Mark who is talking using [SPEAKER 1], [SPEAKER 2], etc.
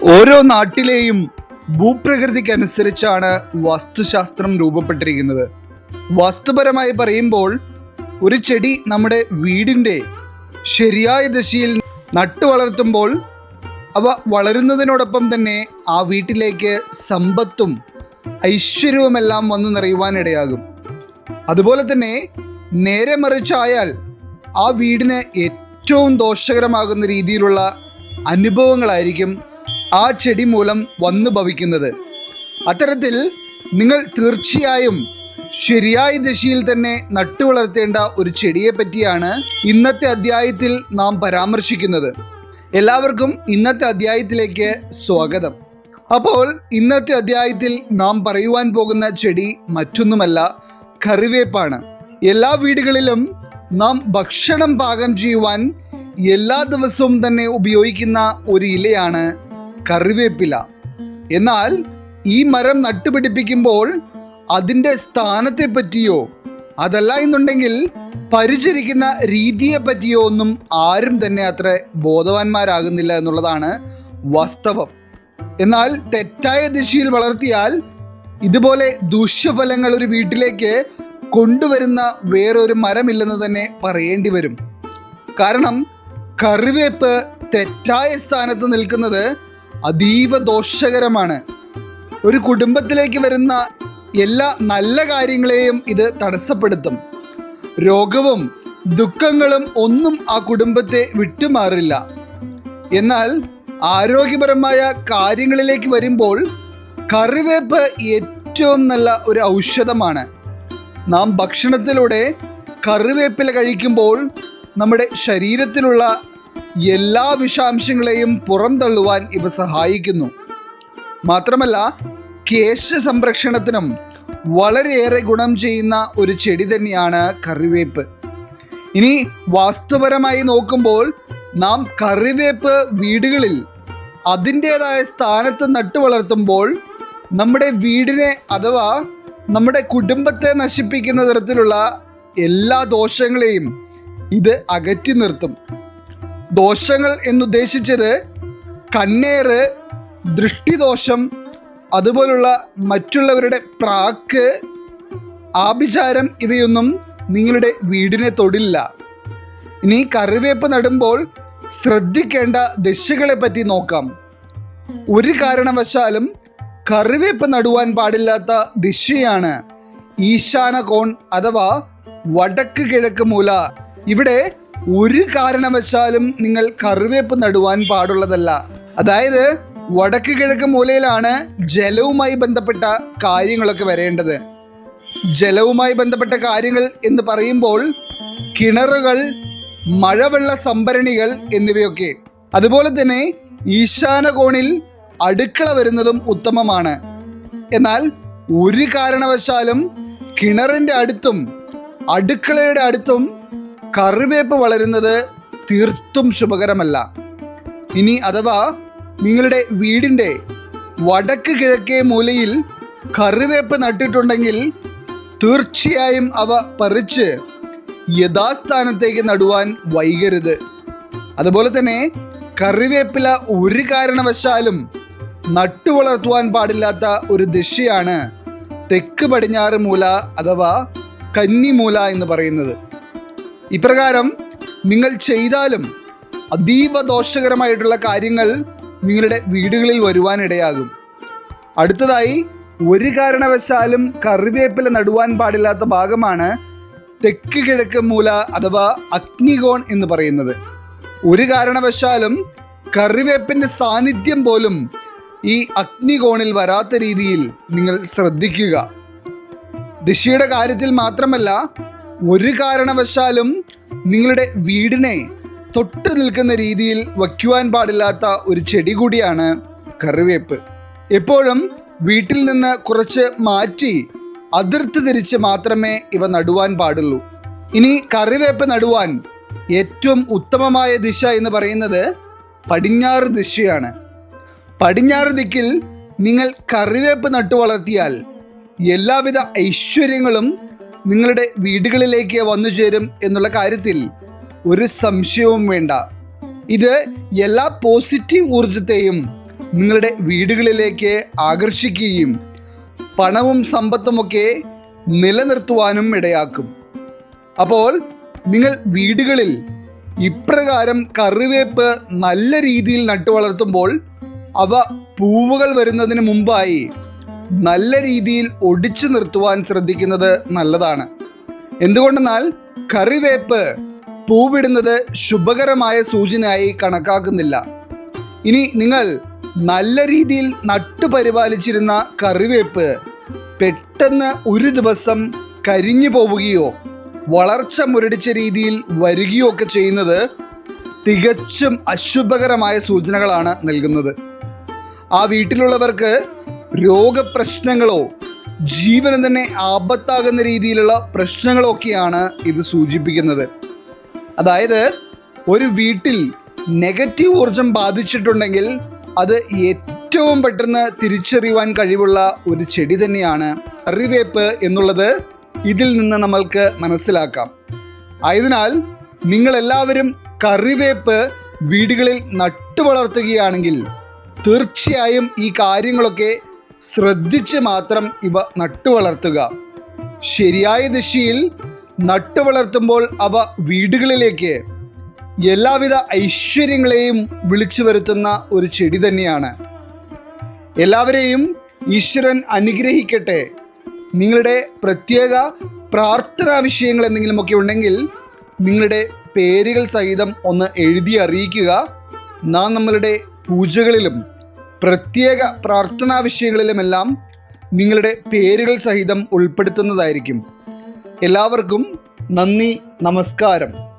[SPEAKER 1] ഓരോ നാട്ടിലെയും ഭൂപ്രകൃതിക്കനുസരിച്ചാണ് വാസ്തുശാസ്ത്രം രൂപപ്പെട്ടിരിക്കുന്നത്. വാസ്തുപരമായി പറയുമ്പോൾ ഒരു ചെടി നമ്മുടെ വീടിന്റെ ശരിയായ ദശയിൽ നട്ടു വളർത്തുമ്പോൾ അവ വളരുന്നതിനോടൊപ്പം തന്നെ ആ വീട്ടിലേക്ക് സമ്പത്തും ഐശ്വര്യവുമെല്ലാം വന്നു നിറയുവാനിടയാകും. അതുപോലെ തന്നെ നേരെ മറിച്ചായാൽ ആ വീടിന് ഏറ്റവും ദോഷകരമാകുന്ന രീതിയിലുള്ള അനുഭവങ്ങളായിരിക്കും ആ ചെടി മൂലം വന്നു ഭവിക്കുന്നത്. അത്തരത്തിൽ നിങ്ങൾ തീർച്ചയായും ശരിയായ ദിശയിൽ തന്നെ നട്ടു വളർത്തേണ്ട ഒരു ചെടിയെ പറ്റിയാണ് ഇന്നത്തെ അധ്യായത്തിൽ നാം പരാമർശിക്കുന്നത്. എല്ലാവർക്കും ഇന്നത്തെ അധ്യായത്തിലേക്ക് സ്വാഗതം. അപ്പോൾ ഇന്നത്തെ അധ്യായത്തിൽ നാം പറയുവാൻ പോകുന്ന ചെടി മറ്റൊന്നുമല്ല കറിവേപ്പാണ്. എല്ലാ വീടുകളിലും നാം ഭക്ഷണം പാകം ചെയ്യുവാൻ എല്ലാ ദിവസവും തന്നെ ഉപയോഗിക്കുന്ന ഒരു ഇലയാണ് കറിവേപ്പില. എന്നാൽ ഈ മരം നട്ടുപിടിപ്പിക്കുമ്പോൾ അതിന്റെ സ്ഥാനത്തെ പറ്റിയോ അതല്ല എന്നുണ്ടെങ്കിൽ പരിചരിക്കുന്ന രീതിയെ പറ്റിയോ ഒന്നും ആരും തന്നെ അത്ര ബോധവാന്മാരാകുന്നില്ല എന്നുള്ളതാണ് വാസ്തവം. എന്നാൽ തെറ്റായ ദിശയിൽ വളർത്തിയാൽ ഇതുപോലെ ദൂഷ്യഫലങ്ങൾ ഒരു വീട്ടിലേക്ക് കൊണ്ടുവരുന്ന വേറൊരു മരമില്ലെന്ന് തന്നെ പറയേണ്ടി വരും. കാരണം കറിവേപ്പ് തെറ്റായ സ്ഥാനത്ത് നിൽക്കുന്നത് അതീവ ദോഷകരമാണ്. ഒരു കുടുംബത്തിലേക്ക് വരുന്ന എല്ലാ നല്ല കാര്യങ്ങളെയും ഇത് തടസ്സപ്പെടുത്തും. രോഗവും ദുഃഖങ്ങളും ഒന്നും ആ കുടുംബത്തെ വിട്ടുമാറില്ല. എന്നാൽ ആരോഗ്യപരമായ കാര്യങ്ങളിലേക്ക് വരുമ്പോൾ കറിവേപ്പ് ഏറ്റവും നല്ല ഒരു ഔഷധമാണ്. നാം ഭക്ഷണത്തിലൂടെ കറിവേപ്പില കഴിക്കുമ്പോൾ നമ്മുടെ ശരീരത്തിലുള്ള എല്ലാ വിഷാംശങ്ങളെയും പുറന്തള്ളുവാൻ ഇവ സഹായിക്കുന്നു. മാത്രമല്ല കേശ സംരക്ഷണത്തിനും വളരെയേറെ ഗുണം ചെയ്യുന്ന ഒരു ചെടി തന്നെയാണ് കറിവേപ്പ്. ഇനി വാസ്തുപരമായി നോക്കുമ്പോൾ നാം കറിവേപ്പ് വീടുകളിൽ അതിന്റെതായ സ്ഥാനത്ത് നട്ടു വളർത്തുമ്പോൾ നമ്മുടെ വീടിനെ അഥവാ നമ്മുടെ കുടുംബത്തെ നശിപ്പിക്കുന്ന തരത്തിലുള്ള എല്ലാ ദോഷങ്ങളെയും ഇത് അകറ്റി നിർത്തും. ദോഷങ്ങൾ എന്നുദ്ദേശിച്ചത് കണ്ണേറ് ദൃഷ്ടിദോഷം അതുപോലുള്ള മറ്റുള്ളവരുടെ പ്രാക്ക് ആഭിചാരം ഇവയൊന്നും നിങ്ങളുടെ വീടിനെ തൊടില്ല. ഇനി കറിവേപ്പ് നടുമ്പോൾ ശ്രദ്ധിക്കേണ്ട ദശകളെ പറ്റി നോക്കാം. ഒരു കാരണവശാലും കറിവേപ്പ് നടുവാൻ പാടില്ലാത്ത ദിശയാണ് ഈശാന കോൺ അഥവാ വടക്ക് കിഴക്ക് മൂല. ഇവിടെ ഒരു കാരണവശാലും നിങ്ങൾ കറിവേപ്പ് നടുവാൻ പാടുള്ളതല്ല. അതായത് വടക്ക് കിഴക്ക് മൂലയിലാണ് ജലവുമായി ബന്ധപ്പെട്ട കാര്യങ്ങളൊക്കെ വരേണ്ടത്. ജലവുമായി ബന്ധപ്പെട്ട കാര്യങ്ങൾ എന്ന് പറയുമ്പോൾ കിണറുകൾ മഴവെള്ള സംഭരണികൾ എന്നിവയൊക്കെ. അതുപോലെ തന്നെ ഈശാന കോണിൽ അടുക്കള വരുന്നതും ഉത്തമമാണ്. എന്നാൽ ഒരു കാരണവശാലും കിണറിന്റെ അടുത്തും അടുക്കളയുടെ അടുത്തും കറിവേപ്പ് വളരുന്നത് തീർത്തും ശുഭകരമല്ല. ഇനി അഥവാ നിങ്ങളുടെ വീടിന്റെ വടക്ക് കിഴക്കേ മൂലയിൽ കറിവേപ്പ് നട്ടിട്ടുണ്ടെങ്കിൽ തീർച്ചയായും അവ പറിച്ച് യഥാസ്ഥാനത്തേക്ക് നടുവാൻ വൈകരുത്. അതുപോലെ തന്നെ കറിവേപ്പില ഒരു കാരണവശാലും നട്ടു വളർത്തുവാൻ പാടില്ലാത്ത ഒരു ദിശയാണ് തെക്ക് പടിഞ്ഞാറ് മൂല അഥവാ കന്നിമൂല എന്ന് പറയുന്നത്. ഇപ്രകാരം നിങ്ങൾ ചെയ്താലും അതീവ ദോഷകരമായിട്ടുള്ള കാര്യങ്ങൾ നിങ്ങളുടെ വീടുകളിൽ വരുവാനിടയാകും. അടുത്തതായി ഒരു കാരണവശാലും കറിവേപ്പില നടുവാൻ പാടില്ലാത്ത ഭാഗമാണ് തെക്ക് കിഴക്ക് മൂല അഥവാ അഗ്നികോൺ എന്ന് പറയുന്നത്. ഒരു കാരണവശാലും കറിവേപ്പിന്റെ സാന്നിധ്യം പോലും ഈ അഗ്നികോണിൽ വരാത്ത രീതിയിൽ നിങ്ങൾ ശ്രദ്ധിക്കുക. ദിശയുടെ കാര്യത്തിൽ മാത്രമല്ല ഒരു കാരണവശാലും നിങ്ങളുടെ വീടിനെ തൊട്ട് നിൽക്കുന്ന രീതിയിൽ വയ്ക്കുവാൻ പാടില്ലാത്ത ഒരു ചെടി കൂടിയാണ് കറിവേപ്പ്. എപ്പോഴും വീട്ടിൽ നിന്ന് കുറച്ച് മാറ്റി അതിർത്ത് തിരിച്ച് മാത്രമേ ഇവ നടുവാൻ പാടുള്ളൂ. ഇനി കറിവേപ്പ് നടുവാൻ ഏറ്റവും ഉത്തമമായ ദിശ എന്ന് പറയുന്നത് പടിഞ്ഞാറ് ദിശയാണ്. പടിഞ്ഞാറ് ദിക്കിൽ നിങ്ങൾ കറിവേപ്പ് നട്ടു വളർത്തിയാൽ എല്ലാവിധ ഐശ്വര്യങ്ങളും നിങ്ങളുടെ വീടുകളിലേക്ക് വന്നു ചേരും എന്നുള്ള കാര്യത്തിൽ ഒരു സംശയവും വേണ്ട. ഇത് എല്ലാ പോസിറ്റീവ് ഊർജത്തെയും നിങ്ങളുടെ വീടുകളിലേക്ക് ആകർഷിക്കുകയും പണവും സമ്പത്തുമൊക്കെ നിലനിർത്തുവാനും ഇടയാക്കും. അപ്പോൾ നിങ്ങൾ വീടുകളിൽ ഇപ്രകാരം കറിവേപ്പ് നല്ല രീതിയിൽ നട്ടുവളർത്തുമ്പോൾ അവ പൂവുകൾ വരുന്നതിന് മുമ്പായി നല്ല രീതിയിൽ ഒടിച്ചു നിർത്തുവാൻ ശ്രദ്ധിക്കുന്നത് നല്ലതാണ്. എന്തുകൊണ്ടെന്നാൽ കറിവേപ്പ് പൂവിടുന്നത് ശുഭകരമായ സൂചനയായി കണക്കാക്കുന്നില്ല. ഇനി നിങ്ങൾ നല്ല രീതിയിൽ നട്ടുപരിപാലിച്ചിരുന്ന കറിവേപ്പ് പെട്ടെന്ന് ഒരു ദിവസം കരിഞ്ഞു പോവുകയോ വളർച്ച മുരടിച്ച രീതിയിൽ വരികയോ ഒക്കെ ചെയ്യുന്നത് തികച്ചും അശുഭകരമായ സൂചനകളാണ് നൽകുന്നത്. ആ വീട്ടിലുള്ളവർക്ക് രോഗപ്രശ്നങ്ങളോ ജീവന് തന്നെ ആപത്താകുന്ന രീതിയിലുള്ള പ്രശ്നങ്ങളോ പ്രശ്നങ്ങളൊക്കെയാണ് ഇത് സൂചിപ്പിക്കുന്നത്. അതായത് ഒരു വീട്ടിൽ നെഗറ്റീവ് ഊർജം ബാധിച്ചിട്ടുണ്ടെങ്കിൽ അത് ഏറ്റവും പെട്ടെന്ന് തിരിച്ചറിയുവാൻ കഴിവുള്ള ഒരു ചെടി തന്നെയാണ് കറിവേപ്പ് എന്നുള്ളത് ഇതിൽ നിന്ന് നമ്മൾക്ക് മനസ്സിലാക്കാം. ആയതിനാൽ നിങ്ങളെല്ലാവരും കറിവേപ്പ് വീടുകളിൽ നട്ടു വളർത്തുകയാണെങ്കിൽ തീർച്ചയായും ഈ കാര്യങ്ങളൊക്കെ ശ്രദ്ധിച്ച് മാത്രം ഇവ നട്ടുവളർത്തുക. ശരിയായ ദിശയിൽ നട്ടു വളർത്തുമ്പോൾ അവ വീടുകളിലേക്ക് എല്ലാവിധ ഐശ്വര്യങ്ങളെയും വിളിച്ചു വരുത്തുന്ന ഒരു ചെടി തന്നെയാണ്. എല്ലാവരെയും ഈശ്വരൻ അനുഗ്രഹിക്കട്ടെ. നിങ്ങളുടെ പ്രത്യേക പ്രാർത്ഥനാ വിഷയങ്ങൾ എന്തെങ്കിലുമൊക്കെ ഉണ്ടെങ്കിൽ നിങ്ങളുടെ പേരുകൾ സഹിതം ഒന്ന് എഴുതി അറിയിക്കുക. നാം നമ്മളുടെ പൂജകളിലും പ്രത്യേക പ്രാർത്ഥനാ വിഷയങ്ങളിലുമെല്ലാം നിങ്ങളുടെ പേരുകൾ സഹിതം ഉൾപ്പെടുത്തുന്നതായിരിക്കും. എല്ലാവർക്കും നന്ദി നമസ്കാരം.